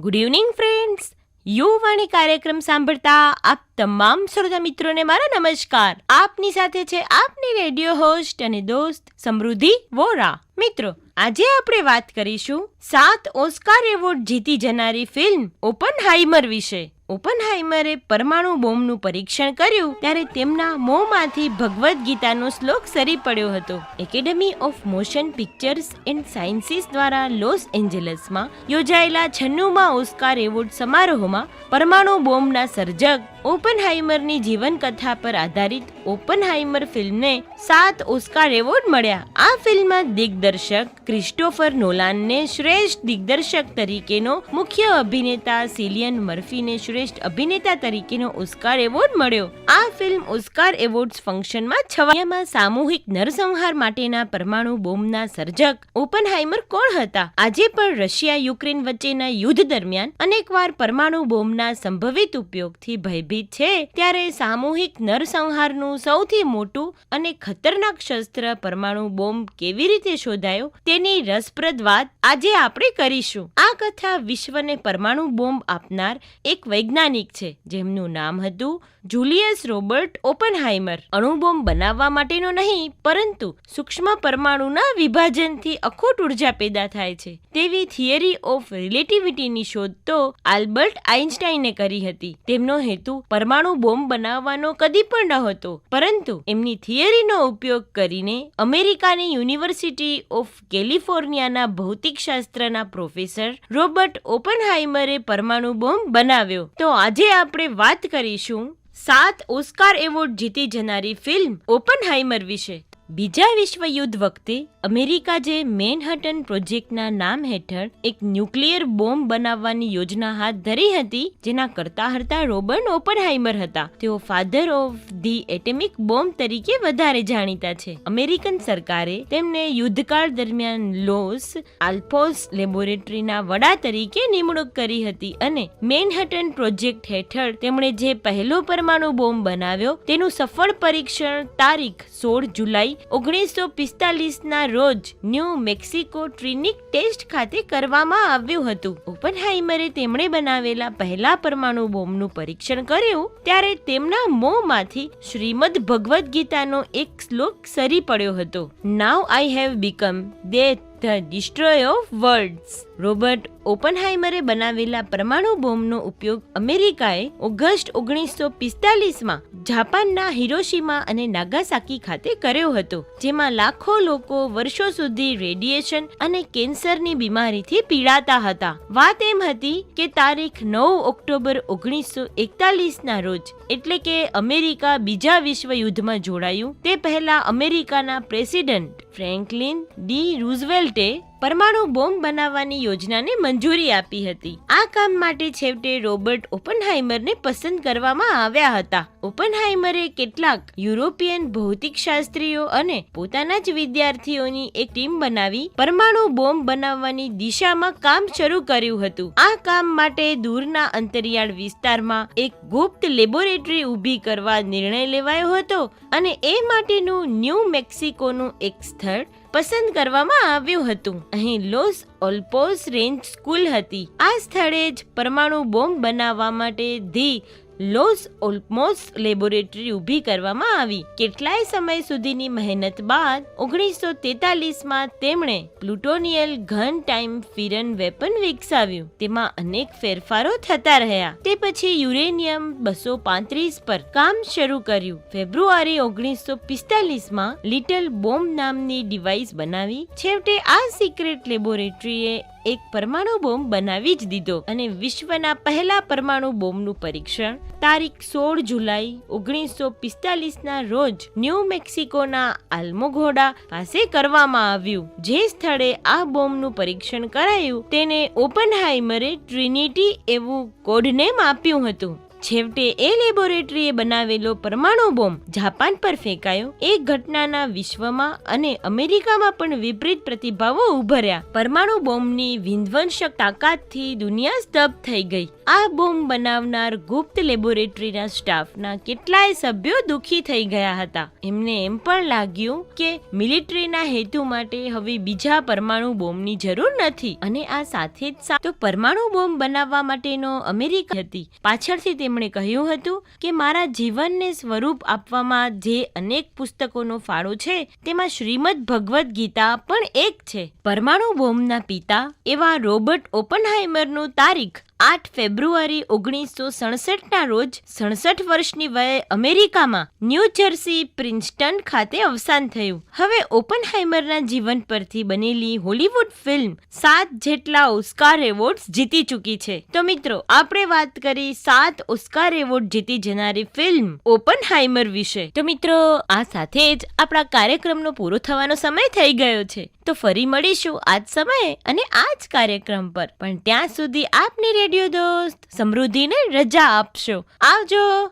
Good evening friends યુવાણી કાર્યક્રમ સાંભળતા આપ તમામ શ્રોતા મિત્રોને મારા નમસ્કાર. આપની સાથે છે આપની રેડિયો હોસ્ટ અને દોસ્ત સમૃદ્ધિ વોરા મિત્રો, આજે આપણે વાત કરીશું સાત ઓસ્કાર એવોર્ડ જીતી જનારી ફિલ્મ ઓપન હાઈમર વિશે. ઓપનહાઇમરે પરમાણુ બોમ્બનું પરીક્ષણ કર્યું ત્યારે તેમના મોંમાંથી ભગવદ્ ગીતાનો શ્લોક સરી પડ્યો હતો. Academy of motion pictures and sciences દ્વારા લોસ એન્જલસમાં યોજાયેલા છન્નુમાં ઓસ્કાર એવોર્ડ સમારોહમાં પરમાણુ બોમ્બના સર્જક ઓપનહાઇમરની જીવનકથા પર આધારિત ઓપનહાઇમર ફિલ્મને સાત ઓસ્કાર એવોર્ડ મળ્યા. આ ફિલ્મમાં દિગ્દર્શક ક્રિસ્ટોફર નોલાનને શ્રેષ્ઠ દિગ્દર્શક તરીકેનો મુખ્ય અભિનેતા સિલિયન મર્ફીને શ્રેષ્ઠ અભિનેતા તરીકેનો ઓસ્કાર એવોર્ડ મળ્યો. આ ફિલ્મ ઓસ્કાર એવોર્ડ્સ ફંક્શનમાં છવાયામાં સામૂહિક નરસંહાર માટેના પરમાણુ બોમ્બના સર્જક ઓપનહાઇમર કોણ હતા? આજે પણ રશિયા યુક્રેન વચ્ચેના યુદ્ધ દરમિયાન અનેકવાર પરમાણુ બોમ્બના સંભવિત ઉપયોગથી ભયભીત છે ત્યારે સામૂહિક નરસંહારનું સૌથી મોટું અને ખતરનાક શસ્ત્ર પરમાણુ બોમ્બ કેવી રીતે શોધાયો તેની રસપ્રદ વાત આજે આપણે કરીશું. આ કથા વિશ્વને પરમાણુ બોમ્બ આપનાર એક વૈજ્ઞાનિક છે, જેમનું નામ હતું જુલિયસ રોબર્ટ ઓપનહાઇમર. અણુબોમ્બ બનાવવા માટેનો નહીં, પરંતુ સૂક્ષ્મ પરમાણુના વિભાજનથી અખૂટ ઊર્જા પેદા થાય છે. તેવી થિયરી ઓફ રિલેટિવિટીની શોધ તો આલ્બર્ટ આઇન્સ્ટાઈને કરી હતી. તેમનો હેતુ પરમાણુ બોમ્બ બનાવવાનો કદી પણ નહોતો. પરંતુ એમની થિયરીનો ઉપયોગ કરીને અમેરિકાની યુનિવર્સિટી ઓફ કેલિફોર્નિયાના ભૌતિકશાસ્ત્રના પ્રોફેસર રોબર્ટ ઓપનહાઇમરે પરમાણુ બોમ્બ બનાવ્યો. તો આજે આપણે વાત કરીશું સાત ઓસ્કાર એવોર્ડ જીતી જનારી ફિલ્મ ઓપનહાઇમર વિશે. બીજા વિશ્વયુદ્ધ વખતે અમેરિકા જે મેનહટન પ્રોજેક્ટના નામ હેઠળ એક ન્યુક્લિયર બોમ્બ બનાવવાની યોજના હાથ ધરી હતી, જેના કરતા હરતા રોબર્ટ ઓપનહાઇમર હતા. તેઓ father of the atomic bomb તરીકે વધારે જાણીતા છે. અમેરિકન સરકારે તેમને યુદ્ધકાળ દરમિયાન લોસ આલ્ફોસ લેબોરેટરીના વડા તરીકે નિમણૂક કરી હતી અને મેનહટન પ્રોજેક્ટ હેઠળ તેમણે જે પહેલો પરમાણુ બોમ્બ બનાવ્યો, તેનું સફળ પરીક્ષણ તારીખ સોળ જુલાઈ ઓગણીસો પિસ્તાલીસના રોજ ન્યૂ મેક્સિકો ટ્રિનિક ટેસ્ટ ખાતે કરવામાં આવ્યું હતું. ઓપનહાઇમરે તેમણે બનાવેલા પહેલા પરમાણુ બોમ્બનું પરીક્ષણ કર્યું, ત્યારે તેમના મોંમાંથી શ્રીમદ ભગવદ્ ગીતાનો એક શ્લોક સરી પડ્યો હતો. Now I have become death the destroy of worlds Robert ઓપનહાઇમરે બનાવેલા પરમાણુ બોમ્બનો ઉપયોગ અમેરિકાએ ઓગસ્ટ ઓગણીસો પિસ્તાલીસમાં જાપાનના હિરોશીમા અને નાગાસાકી ખાતે કર્યો હતો, જેમાં લાખો લોકો વર્ષો સુધી રેડિયેશન અને કેન્સરની બીમારીથી પીડાતા હતા. વાત એમ હતી કે તારીખ નવ ઓક્ટોબર ઓગણીસો એકતાલીસના રોજ, એટલે કે અમેરિકા બીજા વિશ્વ યુદ્ધમાં જોડાયું, તે પહેલા અમેરિકાના પ્રેસિડેન્ટ ফ্র্যাঙ্কলিন ডি রুজভেল্টে પરમાણુ બોમ્બ બનાવવાની યોજનાને મંજૂરી આપી હતી. આ કામ માટે છેવટે રોબર્ટ ઓપનહાઇમરને પસંદ કરવામાં આવ્યા હતા. ઓપનહાઇમરે કેટલાક યુરોપિયન ભૌતિકશાસ્ત્રીઓ અને પોતાના જ વિદ્યાર્થીઓની એક ટીમ બનાવી પરમાણુ બોમ્બ બનાવવાની દિશામાં કામ શરૂ કર્યું હતું. આ કામ માટે દૂરના અંતરિયાળ વિસ્તારમાં એક ગુપ્ત લેબોરેટરી ઊભી કરવા નિર્ણય લેવાયો હતો અને એ માટેનું ન્યૂ મેક્સિકોનું એક સ્થળ પસંદ કરવામાં આવ્યું હતું. અહીં લોસ ઓલ્પોસ રેન્જ સ્કૂલ હતી. આ સ્થળે જ પરમાણુ બોમ્બ બનાવવા માટે ધી લોસ ઓલ્મોસ લેબોરેટરી ઊભી કરવામાં આવી. કેટલાય સમય સુધીની મહેનત બાદ ઓગણીસો તેતાલીસમાં તેમણે પ્લુટોનિયલ ઘન ટાઈમ ફિરન વેપન વિકસાવ્યું. તેમાં અનેક ફેરફારો થતા રહ્યા. તે પછી યુરેનિયમ બસો પાંત્રીસ પર કામ શરૂ કર્યું. ફેબ્રુઆરી ઓગણીસો પિસ્તાલીસમાં લિટલ બોમ્બ નામની ડિવાઇસ બનાવી. છેવટે આ સિક્રેટ લેબોરેટરીએ એક પરમાણુ બોમ્બ બનાવી જ દીધો અને વિશ્વના પહેલા પરમાણુ બોમ્બનું પરીક્ષણ તારીખ સોળ જુલાઈ ઓગણીસો પિસ્તાલીસના રોજ ન્યૂ મેક્સિકોના આલ્મોઘોડા પાસે કરવામાં આવ્યું. જે સ્થળે આ બોમ્બનું પરીક્ષણ કરાયું, તેને ઓપનહાઇમરે ટ્રિનિટી એવું કોડનેમ આપ્યું હતું. છેવટે એ લેબોરેટરીએ બનાવેલો પરમાણુ બોમ્બ જાપાન પર ફેંકાયો. એ ઘટનાના વિશ્વમાં અને અમેરિકામાં પણ વિપરીત પ્રતિભાવો ઉભર્યા. પરમાણુ બોમ્બની વિધ્વંસક તાકાતથી દુનિયા સ્તબ્ધ થઈ ગઈ. આ બોમ્બ બનાવનાર ગુપ્ત લેબોરેટરીના સ્ટાફના કેટલાય સભ્યો દુખી થઈ ગયા હતા. એમને એમ પણ લાગ્યું કે મિલિટરીના હેતુ માટે હવે બીજા પરમાણુ બોમ્બની જરૂર નથી અને આ સાથે જ તો પરમાણુ બોમ્બ બનાવવા માટેનો અમેરિકા હતી. પાછળથી તેમણે કહ્યું હતું કે મારા જીવનને સ્વરૂપ આપવામાં જે અનેક પુસ્તકોનો ફાળો છે, તેમાં શ્રીમદ ભગવદ્ ગીતા પણ એક છે. પરમાણુ બોમ્બના પિતા એવા રોબર્ટ ઓપનહાઇમરનું તારીખ આઠ ફેબ્રુઆરી ઓગણીસો સડસઠના રોજ સડસઠ વર્ષની વયે અમેરિકામાં ન્યૂ જર્સી પ્રિન્સ્ટન ખાતે અવસાન થયું. હવે ઓપનહાઇમરના જીવન પરથી બનેલી હોલિવૂડ ફિલ્મ સાત જેટલા ઓસ્કાર એવોર્ડ્સ જીતી ચૂકી છે. તો મિત્રો, આપણે વાત કરી સાત ઓસ્કાર એવોર્ડ જીતી જનારી ફિલ્મ ઓપનહાઇમર વિશે. તો મિત્રો, આ સાથે જ આપણા કાર્યક્રમનો પૂરો થવાનો સમય થઈ ગયો છે. તો ફરી મળીશું આજ સમયે અને આ જ કાર્યક્રમ પર. પણ ત્યાં સુધી આપની રેડિયો દોસ્ત સમૃદ્ધિને રજા આપશો. આવજો.